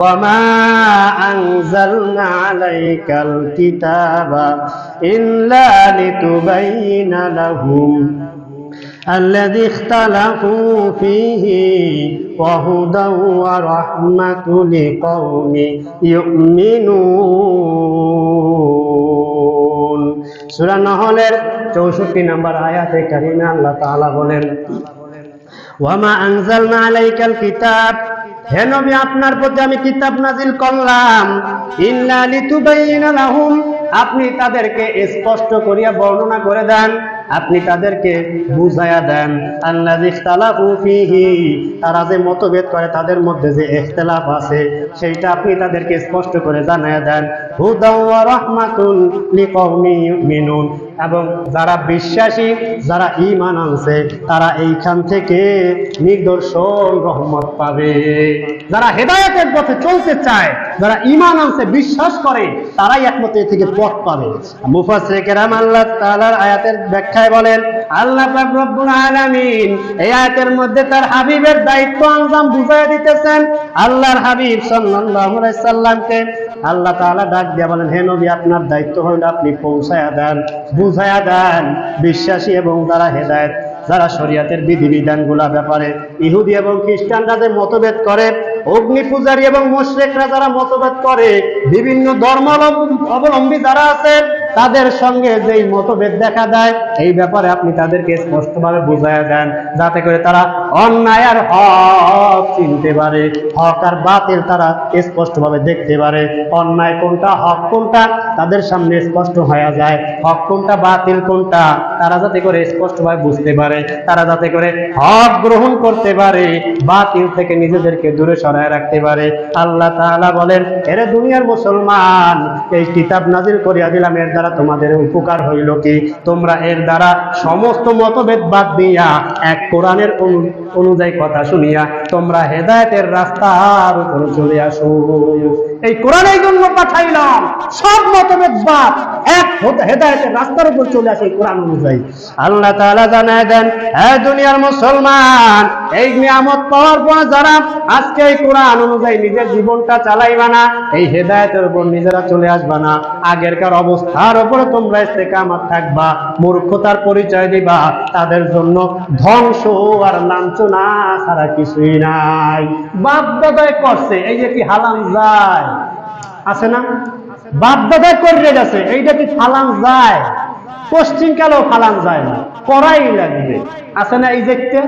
وما أنزلنا عليك الكتاب إلا لتبين لهم الذي اختلفوا فيه وهدى ورحمة لقوم يؤمنون সূরা নহলের 64 নম্বর আয়াতে কারিমে আল্লাহ তাআলা বলেন ওয়ামা আনজালনা আলাইকাল কিতাব হে নবী, আপনার প্রতি আমি কিতাব নাজিল করলাম। ইল্লা লিতুবাইয়িনা লাহুম, আপনি তাদেরকে স্পষ্ট করিয়া বর্ণনা করে দেন। আপনি তাদেরকে বুঝাইয়া দেন। আল্লাহ ইখতালাফু তারা যে মতভেদ করে, তাদের মধ্যে যে ইখতিলাফ আছে, সেইটা আপনি তাদেরকে স্পষ্ট করে জানাইয়া দেন। হুদাও ওয়া রাহমাতুন লিকাউমি ইউমিনুন এবং যারা বিশ্বাসী, যারা ইমান আনছে, তারা এইখান থেকে নিদর্শন রহমত পাবে। যারা হেদায়তের পথে চলতে চায় যারা ইমান আনছে বিশ্বাস করে তারাই একমত এ থেকে পথ পাবে। মুফাসসির কেরাম আল্লাহ তাআলার আয়াতের ব্যাখ্যায় বলেন আল্লাহ রব্বুল আলামিন এই আয়াতের মধ্যে তার হাবিবের দায়িত্ব আঞ্জাম বুঝাইয়া দিতেছেন। আল্লাহর হাবিব সাল্লাল্লাহু আলাইহি সাল্লামকে আল্লাহ তাআলা ডাক দিয়া বলেন হে নবী আপনার দায়িত্ব হইল আপনি পৌঁছায়া দেন বুঝায়া দেন বিশ্বাসী এবং যারা হেদায়েত যারা শরিয়াতের বিধিবিধানগুলা ব্যাপারে ইহুদি এবং খ্রিস্টানরা যে মতভেদ করে অগ্নি পূজারী এবং মোশরেকরা যারা মতভেদ করে বিভিন্ন ধর্ম অবলম্বী যারা আছে তাদের সঙ্গে যেই মতভেদ দেখা দেয়, এই ব্যাপারে আপনি তাদেরকে স্পষ্টভাবে বুঝাইয়া দেন, যাতে করে তারা অন্যায় আর হক চিনতে পারে, হক আর বাতিল তারা স্পষ্টভাবে দেখতে পারে। অন্যায় কোনটা, হক কোনটা, তাদের সামনে স্পষ্ট হয়ে যায়। হক কোনটা, বাতিল কোনটা, তারা যাতে করে স্পষ্টভাবে বুঝতে পারে, তারা যাতে করে হক গ্রহণ করতে পারে, বাতিল থেকে নিজেদেরকে দূরে সরায় রাখতে পারে। আল্লাহ তাআলা বলেন, এরে দুনিয়ার মুসলমান, এই কিতাব নাজিল করিয়া দিলাম, এর দ্বারা তোমাদের উপকার হইল কি? তোমরা এর দ্বারা সমস্ত মতভেদ বাদ দিয়া এক কোরআনের অনুযায়ী কথা শুনিয়া তোমরা হেদায়েতের রাস্তার উপরে চলে আসো। এই কোরআনের জন্য পাঠাইলাম। সব মতভেদ বাদ। এক হেদায়েতের রাস্তার উপর চলে আসে এই কোরআন অনুযায়ী। আল্লাহ তাআলা জানায় দেন, হে দুনিয়ার মুসলমান, এই নিয়ামত পাওয়ার পর যারা আজকে এই কোরআন অনুযায়ী নিজের জীবনটা চালাইবা না, এই হেদায়েতের উপর নিজেরা চলে আসবা না। আগেরকার অবস্থার উপরে তোমরা ইস্তেকামাত থাকবা, মূর্খতার পরিচয় দিবা। তাদের জন্য ধ্বংস আর লাঞ্ছনা ছাড়া কিছুই নাই। বাপ দাদাই করছে, এই যে কি হালাম যায়। আছে না? বাপ দাদাই করে গেছে, এইটা কি ফালান যায়? পশ্চিম কালেও ফালান যায় না, করাই লাগবে। আছে না এই দেখতে?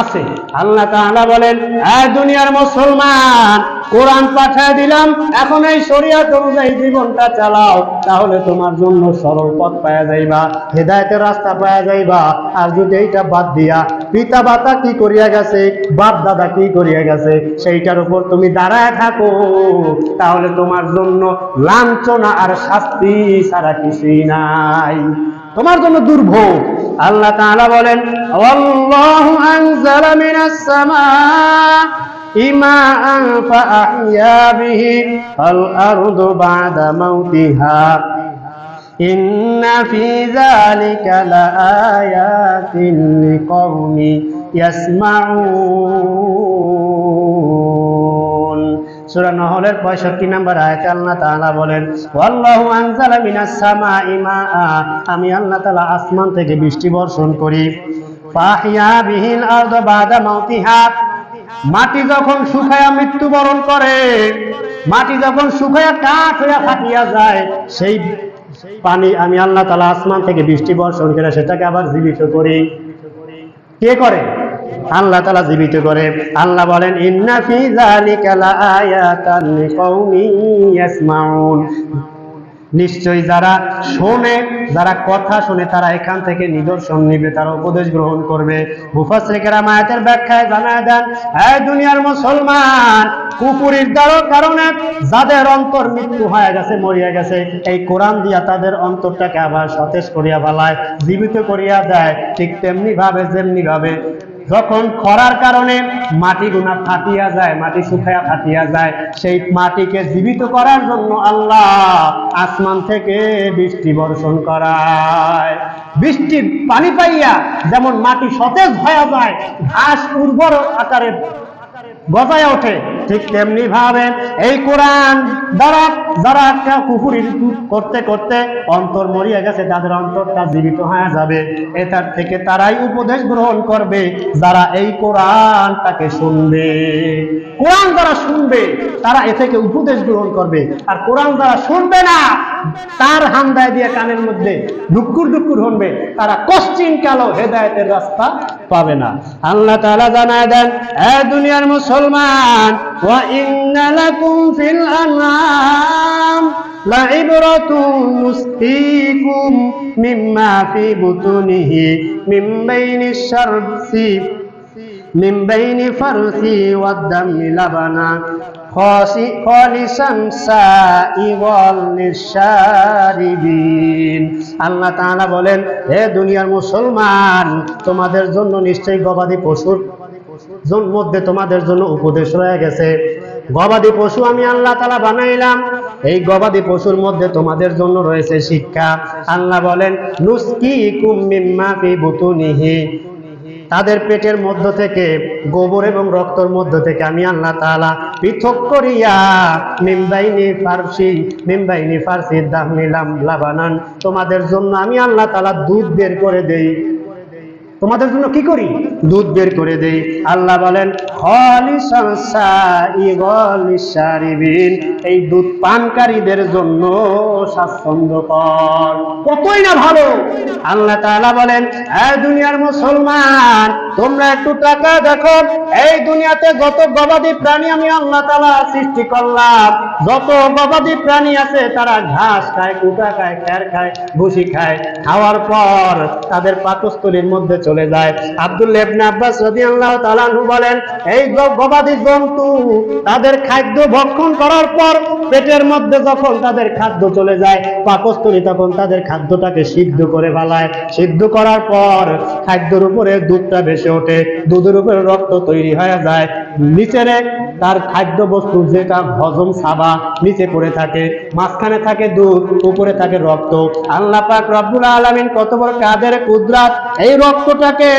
আছে। আল্লাহ তাআলা বলেন, এ দুনিয়ার মুসলমান, কোরআন পাঠায় দিলাম, এখন এই শরীয়ত অনুযায়ী জীবনটা চালাও, তাহলে তোমার জন্য সরল পথ পাওয়া যাইবা, হেদায়েতের রাস্তা পাওয়া যাইবা, আর যদি এইটা বাদ দিয়া পিতা মাতা কি করিয়া গেছে? বাপ দাদা কি করিয়া গেছে? সেইটার উপর তুমি দাঁড়ায় থাকো। তাহলে তোমার জন্য লাঞ্ছনা আর শাস্তি ছাড়া কিছুই নাই। তোমার জন্য দুর্ভোগ। আল্লাহ তাআলা বলেন, আল্লাহু আনজালা মিনাস সামা ইমাআন ফাআহইয়া বিহি আল বাদা মাউতিহা। ইন্না ফি যালিকা লাআয়াতিন লিকাউমি ইয়াসমাউন। সূরা নহলের 65 নম্বর আয়াতে আল্লাহ তাআলা বলেন, ওয়াল্লাহু আনজালা মিনাস সামাই আমি আল্লাহ তাআলা আসমান থেকে বৃষ্টি বর্ষণ করি। ফাহিয়া বিহিল আরদ মাটি যখন শুকায়া মৃত্যুবরণ করে, মাটি যখন শুকায়া কাঠ হইয়া ফাটিয়া যায়, সেই পানি, আমি আল্লাহ তালা আসমান থেকে বৃষ্টি বর্ষণ করে সেটাকে আবার জীবিত করি। কে করে? আল্লাহ তালা জীবিত করে। আল্লাহ বলেন, ইন্না ফি আয়াতান লিকাউমিন ইয়াসমাউন। নিশ্চয়ই যারা শোনে, যারা কথা শুনে, তারা এখান থেকে নিদর্শন নিবে, তারা উপদেশ গ্রহণ করবে। মুফাসসিরেরা মায়াতের ব্যাখ্যায় জানায় দেন হে দুনিয়ার মুসলমান কুপুরির দ্বারা কারণে যাদের অন্তর মৃত্যু হয়ে গেছে, মরিয়া গেছে, এই কোরআন দিয়া তাদের অন্তরটাকে আবার সতেজ করিয়া ফেলায়, জীবিত করিয়া দেয়। ঠিক তেমনি ভাবে যেমনি ভাবে যখন খরার কারণে মাটি গুনা ফাটিয়া যায়, মাটি শুকাইয়া ফাটিয়া যায়, সেই মাটিকে জীবিত করার জন্য আল্লাহ আসমান থেকে বৃষ্টি বর্ষণ করায়। বৃষ্টির পানি পাইয়া যেমন মাটি সতেজ হয়ে যায়, ঘাস উর্বর আকারে গজায় ওঠে ঠিক তেমনি ভাবে এই কোরআন দ্বারা, যারা একটা কুফুরি করতে করতে অন্তর মরিয়া গেছে, তাদের অন্তরটা জীবিত হয়ে যাবে। এটার থেকে তারাই উপদেশ গ্রহণ করবে, যারা এই কোরআনটাকে শুনবে। কোরআন যারা শুনবে, তারা এ থেকে উপদেশ গ্রহণ করবে। আর কোরআন যারা শুনবে না, তার হান্দায় দিয়ে কানের মধ্যে ডুকুর ডুকুর হনবে। তারা কশ্চিন কালো হেদায়তের রাস্তা পাবে না। আল্লাহ তাআলা জানায় দেন, এ দুনিয়ার মুসলমান ওয়া ইন্না লাকুম ফিল আনআম লাইবরাতুন মুসতিকুম মিম্মা ফি বুতুনিহি মিন বাইনিশ শারসি من بين فرث والدم لبنا خاص- خالصا سائغا للشاربين আল্লাহ তাআলা বলেন হে দুনিয়ার মুসলমান তোমাদের জন্য নিশ্চয়ই গবাদি পশুর জন- মধ্যে তোমাদের জন্য উপদেশ রয়ে গেছে। গবাদি পশু আমি আল্লাহ তালা বানাইলাম। এই গবাদি পশুর মধ্যে তোমাদের জন্য রয়েছে শিক্ষা। আল্লাহ বলেন নুস্কি কুম্মিম্মা ফি বুতুনিহি। তাদের পেটের মধ্য থেকে, গোবর এবং রক্তর মধ্য থেকে আমি আল্লাহ তালা পৃথক করিয়া মিমবাইনি ফারসি মিমবাইনি ফারসি দাম নিলাম লাবানান তোমাদের জন্য আমি আল্লাহ তালা দুধ বের করে দেই। তোমাদের জন্য কি করি? দুধ বের করে দেই। আল্লাহ বলেন এই দুধ পানকারীদের জন্য স্বাচ্ছন্দ্যকর কতই না ভালো। আল্লাহ বলেন এই দুনিয়ার মুসলমান, তোমরা একটু টাকা দেখো, এই দুনিয়াতে যত গবাদি প্রাণী আমি আল্লাহ তাআলা সৃষ্টি করলাম, যত গবাদি প্রাণী আছে তারা ঘাস খায়, কুটা খায় খ্যার খায়, ভুসি খায়। খাওয়ার পর তাদের পাকস্থলীর মধ্যে চলে যায়। আব্দুল্লাহ ইবনে আব্বাস রাদিয়াল্লাহু তাআলা আনহু বলেন, এই গবাদি জন্তু, তাদের খাদ্য ভক্ষণ করার পর পেটের মধ্যে যখন তাদের খাদ্য চলে যায়, পাকস্থলী তখন তাদের খাদ্যটাকে সিদ্ধ করে ফেলায়। সিদ্ধ করার পর খাদ্যের উপরে দুধটা ভেসে ওঠে। দুধের উপরে রক্ত তৈরি হয়ে যায়। নিচের তার খাদ্য বস্তু যেটা হজম সাবা, নিচে পড়ে থাকে। মাঝখানে থাকে দুধ, উপরে থাকে রক্ত। আল্লাহ পাক রব্বুল আলামিন কত বড় কাদের কুদরাত এই রক্তটাকে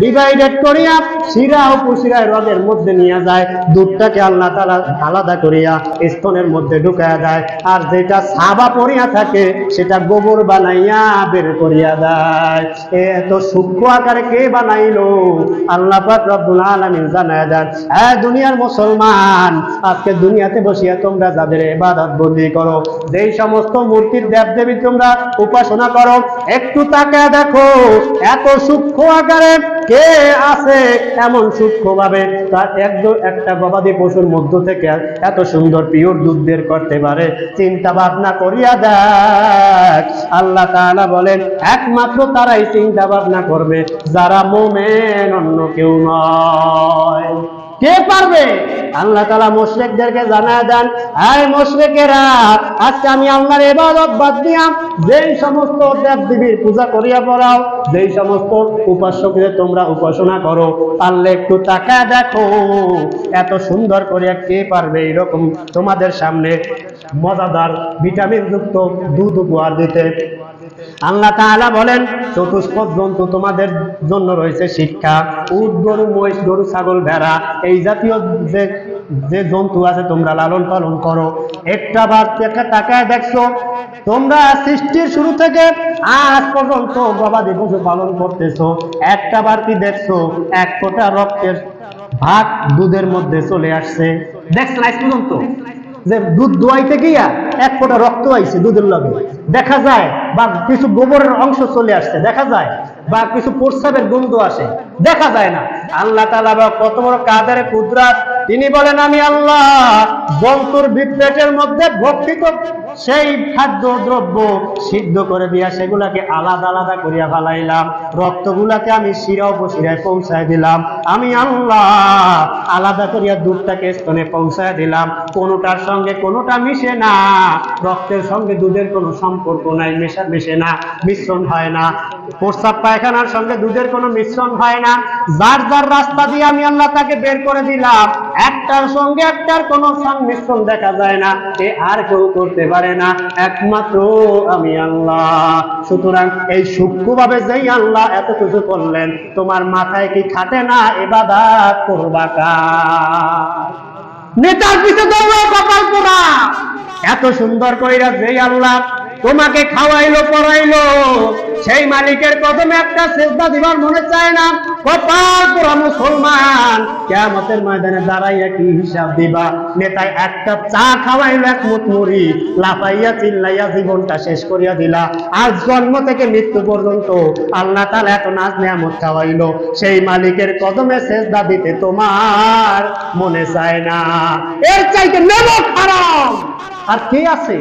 ডিভাইডেড করিয়া শিরা ও কুশিরায় রগের মধ্যে নিয়ে যায়, দুধটাকে আল্লাহ তাআলা আলাদা করিয়া স্তনের মধ্যে ঢুকায়া দেয়। আর যেটা সাবা পড়িয়া থাকে, সেটা গোবর বানাইয়া বের করিয়া দেয়। এত সূক্ষ্ম আকারে কে বানাইলো? আল্লাহ পাক রব্বুল আলামিন জানায় দেন হ্যাঁ দুনিয়ার মুসলমান, আজকে দুনিয়াতে বসিয়া তোমরা যাদের ইবাদত বন্দি করো, যেই সমস্ত মূর্তির দেবদেবী তোমরা উপাসনা করো, একটু তাকায় দেখো, এত সূক্ষ্ম আকারে কে আছে এমন সূক্ষ্ম ভাবে? তার একজন, একটা গবাদি পশুর মধ্য থেকে এত সুন্দর পিওর দুধ বের করতে পারে। চিন্তা ভাবনা করিয়া দেখ। আল্লাহ তাআলা বলেন, একমাত্র তারাই চিন্তা ভাবনা করবে, যারা মোমেন অন্য কেউ নয়। কে পারবে? আল্লাহ তালা মুশরিকদেরকে জানা দেন এই মুশরিকেরা, আজকে আমি আল্লাহর ইবাদত বাদ দিয়াম। যেই সমস্ত দেব দেবীর পূজা করিয়া পড়াও, যেই সমস্ত উপাসকদের তোমরা উপাসনা করো পারলে একটু তাকা দেখো, এত সুন্দর করিয়া কে পারবে এরকম তোমাদের সামনে মজাদার ভিটামিন যুক্ত দুধ উপহার দিতে। আল্লাহ তাআলা বলেন, চতুষ্পদ জন্তু তোমাদের জন্য রয়েছে শিক্ষা। উট, গরু, মহিষ, গরু, ছাগল, ভেড়া, এই জাতীয় যে যে জন্তু আছে তোমরা লালন পালন করো। একটা বার তাকায় দেখছ, তোমরা সৃষ্টির শুরু থেকে আজ পর্যন্ত গবাদি পশু পালন করতেছো। একটা বার কি দেখছ, এক ফোঁটা রক্তের ভাগ দুধের মধ্যে চলে আসছে। দেখছেন আজ পর্যন্ত। যে দুধ দোয়াইতে গিয়া এক ফোঁটা রক্ত আইছে দুধের লগে। দেখা যায় বা কিছু গোবরের অংশ চলে আসছে, দেখা যায়, বা কিছু প্রস্রাবের গন্ধ আসে, দেখা যায় না। আল্লাহ তালা বা কত বড় কাদারে কুদরাত? তিনি বলেন, আমি আল্লাহ জন্তুর বিপ্লেটের মধ্যে ভক্ষিত সেই খাদ্য দ্রব্য সিদ্ধ করে দিয়া সেগুলাকে আলাদা আলাদা করিয়া ফেলাইলাম। রক্তগুলাকে আমি শিরা উপশিরায় পৌঁছায় দিলাম। আমি আল্লাহ আলাদা করিয়া দুধটাকে স্তনে পৌঁছায় দিলাম। কোনোটার সঙ্গে কোনোটা মিশে না। রক্তের সঙ্গে দুধের কোনো সম্পর্ক নাই, মেশা, মেশে না, মিশ্রণ হয় না। প্রস্রাব পায়খানার সঙ্গে দুধের কোনো মিশ্রণ হয় না। যার যার রাস্তা দিয়ে আমি আল্লাহ তাকে বের করে দিলাম, একটার সঙ্গে একটার কোনো সংমিশ্রণ দেখা যায় না। এ আর কেউ করতে পারে না, একমাত্র আমি আল্লাহ। সুতরাং এই সূক্ষ্মভাবে যেই আল্লাহ এত কিছু করলেন, তোমার মাথায় কি খাটে না এবাদাত করবা কার নেতার পিছে দৌড়াও কপাল পোড়া। এত সুন্দর কইরা যেই আল্লাহ তোমাকে খাওয়াইলো, পড়াইলো। সেই মালিকের কদমে একটা সেজদা দিবার মনে চায় না। কপাল পোড়া মুসলমান। কেমতের ময়দানে দাঁড়াইয়া কি হিসাব দিবা? নেতায় এক কাপ চা খাওয়াইলো, এক মুঠ মুড়ি। লাফাইয়া, চিল্লাইয়া জীবনটা শেষ করিয়া দিলা। আজ জন্ম থেকে মৃত্যু পর্যন্ত আল্লাহ তাআলা এত নাজ নিয়ামত খাওয়াইলো। সেই মালিকের কদমে সেজদা দিতে তোমার মনে চায় না। এর চাইতে নেব খারাপ আর কে আছে?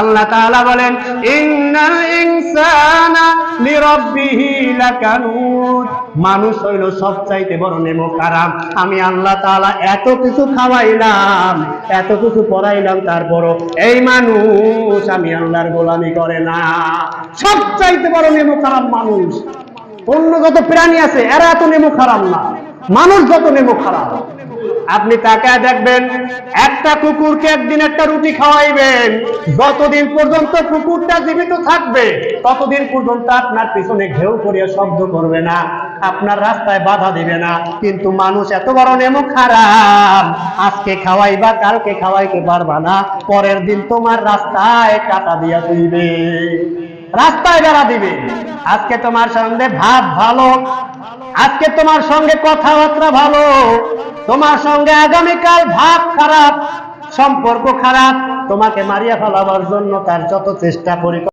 আল্লাহ তাআলা বলেন, ইন্নাল ইনসানা লিরাব্বিহি লাকানুত। মানুষ হইল সবচাইতে বড় নেমো খারাপ আমি আল্লাহ তাআলা এত কিছু খাওয়াইলাম, এত কিছু পড়াইলাম, তারপরও এই মানুষ আমি আল্লাহর গোলামি করে না। সবচাইতে বড় নেমো খারাপ মানুষ। অন্য যত প্রাণী আছে, এরা এত নেমো খারাপ না। মানুষ যত নেমো খারাপ আপনি তাকায় দেখবেন, একটা কুকুরকে একদিন একটা রুটি খাওয়াইবেন। যতদিন পর্যন্ত কুকুরটা জীবিত থাকবে, ততদিন পর্যন্ত আপনার পিছনে ঘেউ করিয়া শব্দ করবে না, আপনার রাস্তায় বাধা দিবে না। কিন্তু মানুষ এত বড় নেমো খারাপ, আজকে খাওয়াইবা, কালকে খাওয়াইতে পারবা না, পরের দিন তোমার রাস্তায় কাটা দিয়া দিবে। রাস্তায় বেড়া দিবে। আজকে তোমার সঙ্গে ভাব ভালো। আজকে তোমার সঙ্গে কথাবার্তা ভালো। তোমার সঙ্গে আগামীকাল ভাব খারাপ, সম্পর্ক খারাপ। তোমাকে মারিয়া ফেলাবার জন্য তার যত চেষ্টা পরিকল্পনা